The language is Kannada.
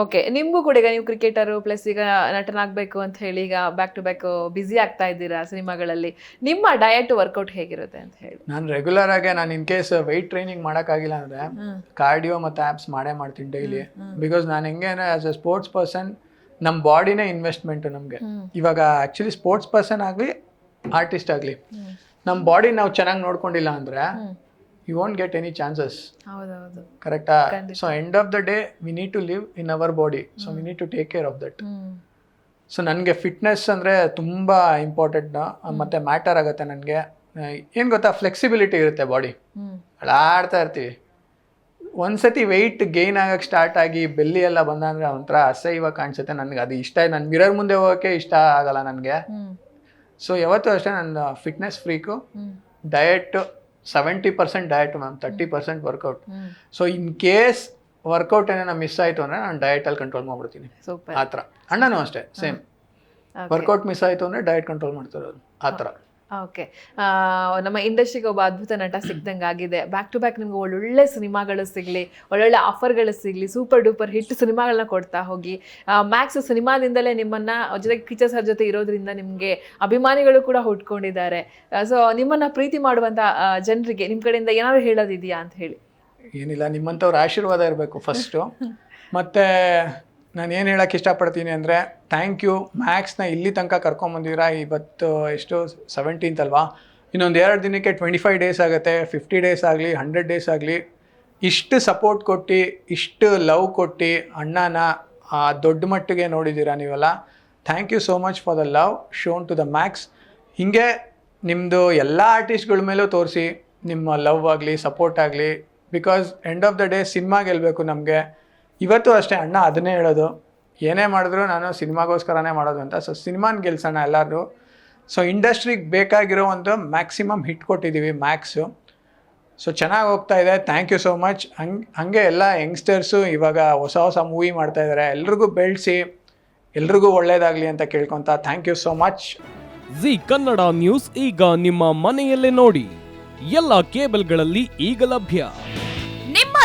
ಓಕೆ ನಿಮಗೂ ಕೂಡ ಈಗ ನೀವು ಕ್ರಿಕೆಟರು ಪ್ಲಸ್ ಈಗ ನಟನಾಗಬೇಕು ಅಂತ ಹೇಳಿ ಈಗ ಬ್ಯಾಕ್ ಟು ಬ್ಯಾಕ್ ಬ್ಯುಸಿ ಆಗ್ತಾ ಇದ್ದೀರಾ ಸಿನಿಮಾಗಳಲ್ಲಿ. ನಿಮ್ಮ ಡಯಟ್ ವರ್ಕೌಟ್ ಹೇಗಿರುತ್ತೆ ಅಂತ ಹೇಳಿ. ನಾನು ರೆಗ್ಯುಲರ್ ಆಗಿ ನಾನು ಇನ್ ಕೇಸ್ ವೆಯ್ಟ್ ಟ್ರೈನಿಂಗ್ ಮಾಡೋಕ್ಕಾಗಿಲ್ಲ ಅಂದರೆ ಕಾರ್ಡಿಯೋ ಮತ್ತು ಆ್ಯಪ್ಸ್ ಮಾಡೇ ಮಾಡ್ತೀನಿ ಡೈಲಿ ಬಿಕಾಸ್ ನಾನು ಹೆಂಗೆ ಆಸ್ ಎ ಸ್ಪೋರ್ಟ್ಸ್ ಪರ್ಸನ್ ನಮ್ಮ ಬಾಡಿನೇ ಇನ್ವೆಸ್ಟ್ಮೆಂಟು ನಮಗೆ. ಇವಾಗ ಆ್ಯಕ್ಚುಲಿ ಸ್ಪೋರ್ಟ್ಸ್ ಪರ್ಸನ್ ಆಗಲಿ ಆರ್ಟಿಸ್ಟ್ ಆಗಲಿ. ನಮ್ಮ ಬಾಡಿ ನಾವು ಚೆನ್ನಾಗಿ ನೋಡ್ಕೊಂಡಿಲ್ಲ ಅಂದರೆ you won't get any chances ಹೌದೌದು. ಕರೆಕ್ಟಾ so end of the day we need to live in our body so we need to take care of that so ನನಗೆ ಫಿಟ್ನೆಸ್ ಅಂದರೆ ತುಂಬ ಇಂಪಾರ್ಟೆಂಟ್ ಮತ್ತು ಮ್ಯಾಟರ್ ಆಗುತ್ತೆ ನನಗೆ. ಏನು ಗೊತ್ತಾ? ಫ್ಲೆಕ್ಸಿಬಿಲಿಟಿ ಇರುತ್ತೆ ಬಾಡಿ ಆಡ್ತಾ ಇರ್ತೀವಿ. ಒಂದ್ಸತಿ ವೆಯ್ಟ್ ಗೇನ್ ಆಗಕ್ಕೆ ಸ್ಟಾರ್ಟ್ ಆಗಿ ಬೆಲ್ಲಿ ಎಲ್ಲ ಬಂದ ಅಂದರೆ ಒಂಥರ ಅಸಹ್ಯವಾಗಿ ಕಾಣಿಸುತ್ತೆ ನನಗೆ. ಅದು ಇಷ್ಟ ನನ್ನ ಮಿರರ್ ಮುಂದೆ ಹೋಗೋಕ್ಕೆ ಇಷ್ಟ ಆಗಲ್ಲ ನನಗೆ. ಸೊ ಯಾವತ್ತೂ ಅಷ್ಟೇ ನನ್ನ fitness freak diet seventy percent diet ma'am thirty percent workout so in case workout ಏನೇನ ಮಿಸ್ ಆಯಿತು ಅಂದರೆ ನಾನು ಡಯಟಲ್ಲಿ ಕಂಟ್ರೋಲ್ ಮಾಡ್ಬಿಡ್ತೀನಿ. ಆ ಥರ. ಅಣ್ಣನೂ ಅಷ್ಟೇ ಸೇಮ್ ವರ್ಕೌಟ್ ಮಿಸ್ ಆಯಿತು ಅಂದರೆ ಡಯಟ್ ಕಂಟ್ರೋಲ್ ಮಾಡ್ತಿರೋದು. ಆ ಥರ. ಓಕೆ ನಮ್ಮ ಇಂಡಸ್ಟ್ರಿಗೆ ಒಬ್ಬ ಅದ್ಭುತ ನಟ ಸಿಗ್ದಂಗೆ ಆಗಿದೆ. ಬ್ಯಾಕ್ ಟು ಬ್ಯಾಕ್ ನಿಮ್ಗೆ ಒಳ್ಳೊಳ್ಳೆ ಸಿನಿಮಾಗಳು ಸಿಗಲಿ ಒಳ್ಳೊಳ್ಳೆ ಆಫರ್ಗಳು ಸಿಗಲಿ ಸೂಪರ್ ಡೂಪರ್ ಹಿಟ್ ಸಿನಿಮಾಗಳನ್ನ ಕೊಡ್ತಾ ಹೋಗಿ. ಮ್ಯಾಕ್ಸ್ ಸಿನಿಮಾದಿಂದಲೇ ನಿಮ್ಮನ್ನ ಜೊತೆಗೆ ಕಿಚ್ಚ ಸರ್ ಜೊತೆ ಇರೋದ್ರಿಂದ ನಿಮಗೆ ಅಭಿಮಾನಿಗಳು ಕೂಡ ಹುಟ್ಕೊಂಡಿದ್ದಾರೆ ಸೊ ನಿಮ್ಮನ್ನ ಪ್ರೀತಿ ಮಾಡುವಂಥ ಜನರಿಗೆ ನಿಮ್ಮ ಕಡೆಯಿಂದ ಏನಾದ್ರು ಹೇಳೋದಿದೆಯಾ ಅಂತ ಹೇಳಿ. ಏನಿಲ್ಲ ನಿಮ್ಮಂಥವ್ರ ಆಶೀರ್ವಾದ ಇರಬೇಕು ಫಸ್ಟು ಮತ್ತು ನಾನು ಏನು ಹೇಳೋಕ್ಕೆ ಇಷ್ಟಪಡ್ತೀನಿ ಅಂದರೆ ಥ್ಯಾಂಕ್ ಯು ಮ್ಯಾಕ್ಸ್ನ ಇಲ್ಲಿ ತನಕ ಕರ್ಕೊಂಬಂದಿರಾ ಇವತ್ತು ಎಷ್ಟು? ಸೆವೆಂಟೀನ್ತ್ ಅಲ್ವಾ? ಇನ್ನೊಂದು ಎರಡು ದಿನಕ್ಕೆ ಟ್ವೆಂಟಿ ಫೈವ್ ಡೇಸ್ ಆಗುತ್ತೆ ಫಿಫ್ಟಿ ಡೇಸ್ ಆಗಲಿ ಹಂಡ್ರೆಡ್ ಡೇಸ್ ಆಗಲಿ. ಇಷ್ಟು ಸಪೋರ್ಟ್ ಕೊಟ್ಟು, ಇಷ್ಟು ಲವ್ ಕೊಟ್ಟು ಅಣ್ಣನ ದೊಡ್ಡ ಮಟ್ಟಿಗೆ ನೋಡಿದ್ದೀರಾ ನೀವೆಲ್ಲ? Thank you so much for the love shown to the max ಹೀಗೆ ನಿಮ್ಮದು ಎಲ್ಲ ಆರ್ಟಿಸ್ಟ್ಗಳ ಮೇಲೂ ತೋರಿಸಿ, ನಿಮ್ಮ ಲವ್ ಆಗಲಿ ಸಪೋರ್ಟ್ ಆಗಲಿ because end of the day cinema ಗೆಲ್ಲಬೇಕು ನಮಗೆ. ಇವತ್ತು ಅಷ್ಟೇ, ಅಣ್ಣ ಅದನ್ನೇ ಹೇಳೋದು. ಏನೇ ಮಾಡಿದ್ರು ನಾನು ಸಿನಿಮಾಗೋಸ್ಕರನೇ ಮಾಡೋದು ಅಂತ. ಸೊ ಸಿನಿಮಾನ ಗೆಲ್ಸೋಣ ಎಲ್ಲರೂ ಸೊ ಇಂಡಸ್ಟ್ರಿಗೆ ಬೇಕಾಗಿರೋ ಒಂದು ಮ್ಯಾಕ್ಸಿಮಮ್ ಹಿಟ್ ಕೊಟ್ಟಿದ್ದೀವಿ ಮ್ಯಾಕ್ಸು ಸೊ ಚೆನ್ನಾಗಿ ಹೋಗ್ತಾ ಇದೆ. ಥ್ಯಾಂಕ್ ಯು ಸೋ ಮಚ್ ಹಂಗೆ ಹಂಗೆ ಎಲ್ಲ ಯಂಗ್ಸ್ಟರ್ಸು ಇವಾಗ ಹೊಸ ಹೊಸ ಮೂವಿ ಮಾಡ್ತಾ ಇದ್ದಾರೆ ಎಲ್ರಿಗೂ ಬೆಳೆಸಿ, ಎಲ್ರಿಗೂ ಒಳ್ಳೇದಾಗಲಿ ಅಂತ ಕೇಳ್ಕೊತ thank you so much Zee Kannada news ಈಗ ನಿಮ್ಮ ಮನೆಯಲ್ಲೇ ನೋಡಿ. ಎಲ್ಲ ಕೇಬಲ್ಗಳಲ್ಲಿ ಈಗ ಲಭ್ಯ.